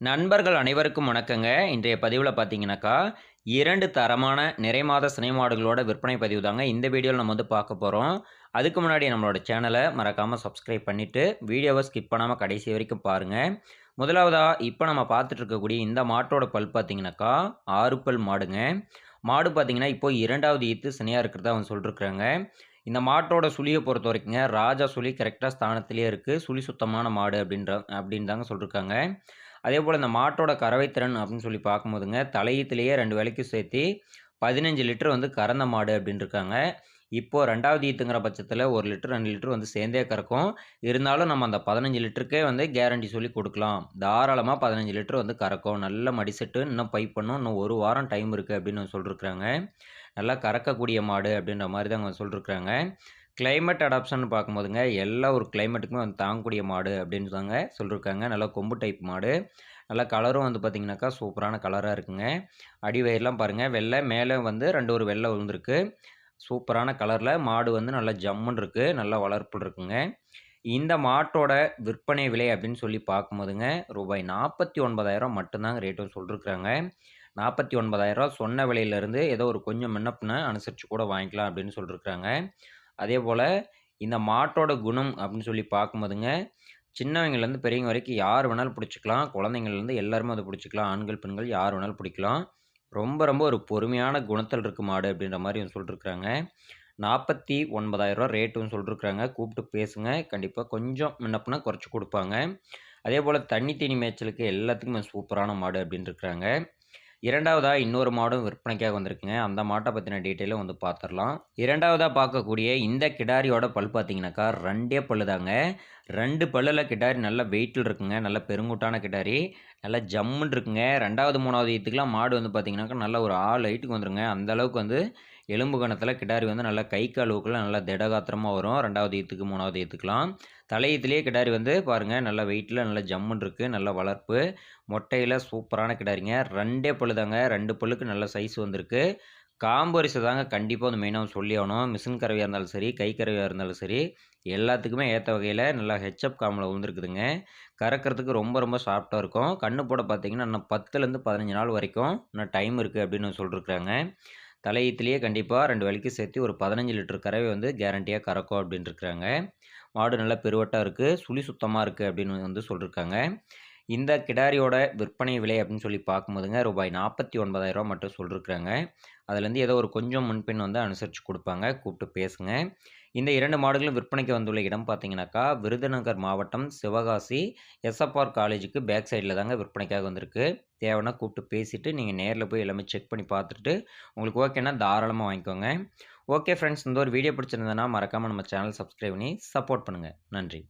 நண்பர்கள் அனைவருக்கும் வணக்கங்க. இன்றைய பதிவில் பார்த்தீங்கன்னாக்கா இரண்டு தரமான நிறைமாத சினை மாடுகளோட விற்பனை பதிவு தாங்க இந்த வீடியோவில் நம்ம வந்து பார்க்க போகிறோம் அதுக்கு முன்னாடி நம்மளோட சேனலை மறக்காமல் சப்ஸ்கிரைப் பண்ணிவிட்டு வீடியோவை ஸ்கிப் பண்ணாமல் கடைசி வரைக்கும் பாருங்கள் முதலாவதாக இப்போ நம்ம பார்த்துட்டு இருக்கக்கூடிய இந்த மாட்டோட பல் பார்த்தீங்கன்னாக்கா ஆறு பல் மாடுங்க. மாடு பார்த்தீங்கன்னா இப்போ இரண்டாவது ஈத்து சினையாக இருக்கிறதா அவங்க சொல்லிருக்குறாங்க. இந்த மாட்டோட சுழியை பொறுத்த வரைக்குங்க ராஜா சுழி கரெக்டாக ஸ்தானத்திலே இருக்குது சுழி சுத்தமான மாடு அப்படின்ற அப்படின்னு தாங்க சொல்லியிருக்காங்க அதே போல் இந்த மாட்டோட கறவைத்திறன் அப்படின்னு சொல்லி பார்க்கும்போதுங்க தலையத்திலேயே ரெண்டு வேலைக்கு சேர்த்து பதினஞ்சு லிட்டர் வந்து கறந்த மாடு அப்படின்னு இருக்காங்க இப்போது ரெண்டாவது ஈத்துங்கிற பட்சத்தில் ஒரு லிட்டர் ரெண்டு லிட்டர் வந்து சேர்ந்தே கறக்கும். இருந்தாலும் நம்ம அந்த பதினஞ்சு லிட்டருக்கே வந்து கேரண்டி சொல்லி கொடுக்கலாம். தாராளமாக பதினஞ்சு லிட்டர் வந்து கறக்கும். நல்ல மடிசெட்டு இன்னும் பைப் பண்ணும். இன்னும் ஒரு வாரம் டைம் இருக்குது அப்படின்னு சொல்லியிருக்கிறாங்க நல்லா கறக்கக்கூடிய மாடு அப்படின்ற மாதிரி தான் அவங்க சொல்லியிருக்கிறாங்க கிளைமேட் அடாப்ஷன் பார்க்கும்போதுங்க எல்லா ஒரு கிளைமேட்டுக்குமே வந்து தாங்கக்கூடிய மாடு அப்படின்னு தாங்க சொல்லியிருக்காங்க நல்லா கொம்பு டைப் மாடு. நல்லா கலரும் வந்து பார்த்திங்கனாக்கா சூப்பரான கலராக இருக்குங்க. அடி வயிறுலாம் பாருங்கள் வெள்ளை மேலே வந்து ரெண்டு ஒரு வெள்ளை விழுந்திருக்கு. சூப்பரான கலரில் மாடு வந்து நல்லா ஜம்முன்னு இருக்குது நல்லா வளர்ப்பு இருக்குங்க. இந்த மாட்டோட விற்பனை விலை அப்படின்னு சொல்லி பார்க்கும்போதுங்க ரூபாய் நாற்பத்தி ஒன்பதாயிரம் மட்டும்தாங்க ரேட்டும் சொல்லியிருக்கிறாங்க நாற்பத்தி ஒன்பதாயிரரூவா சொன்ன விலையிலேருந்து ஏதோ ஒரு கொஞ்சம் முன்னப்பின அனுசரித்து கூட வாங்கிக்கலாம் அப்படின்னு சொல்லியிருக்கிறாங்க அதே போல் இந்த மாட்டோட குணம் அப்படின்னு சொல்லி பார்க்கும்போதுங்க சின்னவங்கலேருந்து பெரியவங்க வரைக்கும் யார் வேணாலும் பிடிச்சிக்கலாம். குழந்தைங்கள்லேருந்து எல்லாருமே அதை பிடிச்சிக்கலாம். ஆண்கள் பெண்கள் யார் வேணாலும் பிடிக்கலாம். ரொம்ப ரொம்ப ஒரு பொறுமையான குணத்தில் இருக்கு மாடு அப்படின்ற மாதிரி இவங்க சொல்லியிருக்கிறாங்க நாற்பத்தி ஒன்பதாயிரரூவா ரேட்டுன்னு சொல்லிட்டுருக்குறாங்க. கூப்பிட்டு பேசுங்க. கண்டிப்பாக கொஞ்சம் முன்னப்புனா குறைச்சி கொடுப்பாங்க. அதே போல் தண்ணி தீனி மேய்ச்சலுக்கு எல்லாத்துக்குமே சூப்பரான மாடு அப்படின்ட்டுருக்குறாங்க இருக்கிறாங்க இரண்டாவதாக இன்னொரு மாடும் விற்பனைக்காக வந்திருக்குங்க. அந்த மாட்டை பற்றின டீட்டெயிலும் வந்து பார்த்துடலாம் இரண்டாவதாக பார்க்கக்கூடிய இந்த கிடாரியோட பல் பார்த்தீங்கன்னாக்கா ரெண்டே பல்லு தாங்க ரெண்டு பல்லில் கிட்டாரி நல்ல வெயிட்டில் இருக்குங்க. நல்ல பெருங்கூட்டான கிடாரி. நல்லா ஜம்முன்னு இருக்குங்க. ரெண்டாவது மூணாவது ஈத்துக்கெலாம் மாடு வந்து பார்த்திங்கனாக்கா நல்ல ஒரு ஆள் ஹைட்டுக்கு வந்துருங்க. அந்த அளவுக்கு வந்து எலும்பு கணத்தில் கிடாரி வந்து நல்லா கை காலுக்குள்ள நல்லா திடகாத்திரமாக வரும். ரெண்டாவது ஈத்துக்கு மூணாவது ஈத்துக்கலாம். தலையத்துலேயே கிடாரி வந்து பாருங்கள் நல்லா வெயிட்டில் நல்லா ஜம்முன்னு இருக்குது நல்ல வளர்ப்பு. மொட்டையில் சூப்பரான கிடாரிங்க. ரெண்டே பல்லு தாங்க ரெண்டு பல்லுக்கு நல்ல சைஸ் வந்திருக்கு. காம்பரிசை தாங்க கண்டிப்பாக வந்து மெயினாக சொல்லி ஆகணும். மிஷின் கறவையாக இருந்தாலும் சரி கை கறவையாக இருந்தாலும் சரி எல்லாத்துக்குமே ஏற்ற வகையில் நல்லா ஹெச்அப் காமில் விழுந்துருக்குதுங்க. கறக்கிறதுக்கு ரொம்ப ரொம்ப சாஃப்டாக இருக்கும். கண்ணு போட பார்த்தீங்கன்னா இன்னும் பத்துலேருந்து பதினஞ்சு நாள் வரைக்கும் இன்னும் டைம் இருக்குது அப்படின்னு சொல்லிருக்குறாங்க. தலையத்துலேயே கண்டிப்பாக ரெண்டு வேலைக்கு சேர்த்து ஒரு பதினஞ்சு லிட்டர் கறவை வந்து கேரண்டியாக கறக்கும் அப்படின்ட்டு இருக்கிறாங்க மாடு நல்லா பெருவட்டாக இருக்குது சுழி சுத்தமாக இருக்குது அப்படின்னு வந்து சொல்லியிருக்காங்க இந்த கிடாரியோட விற்பனை விலை அப்படின்னு சொல்லி பார்க்கும்போதுங்க ரூபாய் நாற்பத்தி ஒன்பதாயிரரூவா மட்டும் சொல்லியிருக்கிறாங்க அதுலேருந்து ஏதோ ஒரு கொஞ்சம் முன்பின் வந்து அனுசரித்து கொடுப்பாங்க கூப்பிட்டு பேசுங்க. இந்த இரண்டு மாடுகளும் விற்பனைக்கு வந்துள்ள இடம் பார்த்தீங்கன்னாக்கா விருதுநகர் மாவட்டம் சிவகாசி எஸ்எப்ஆர் காலேஜுக்கு பேக் சைடில் தாங்க விற்பனைக்காக வந்திருக்கு. தேவைன்னா கூப்பிட்டு பேசிவிட்டு நீங்கள் நேரில் போய் எல்லாமே செக் பண்ணி பார்த்துட்டு உங்களுக்கு ஓகேன்னா தாராளமாக வாங்கிக்கோங்க. ஓகே ஃப்ரெண்ட்ஸ் இந்த ஒரு வீடியோ பிடிச்சிருந்ததுன்னா மறக்காமல் நம்ம சேனல் சப்ஸ்கிரைப் பண்ணி சப்போர்ட் பண்ணுங்கள் நன்றி.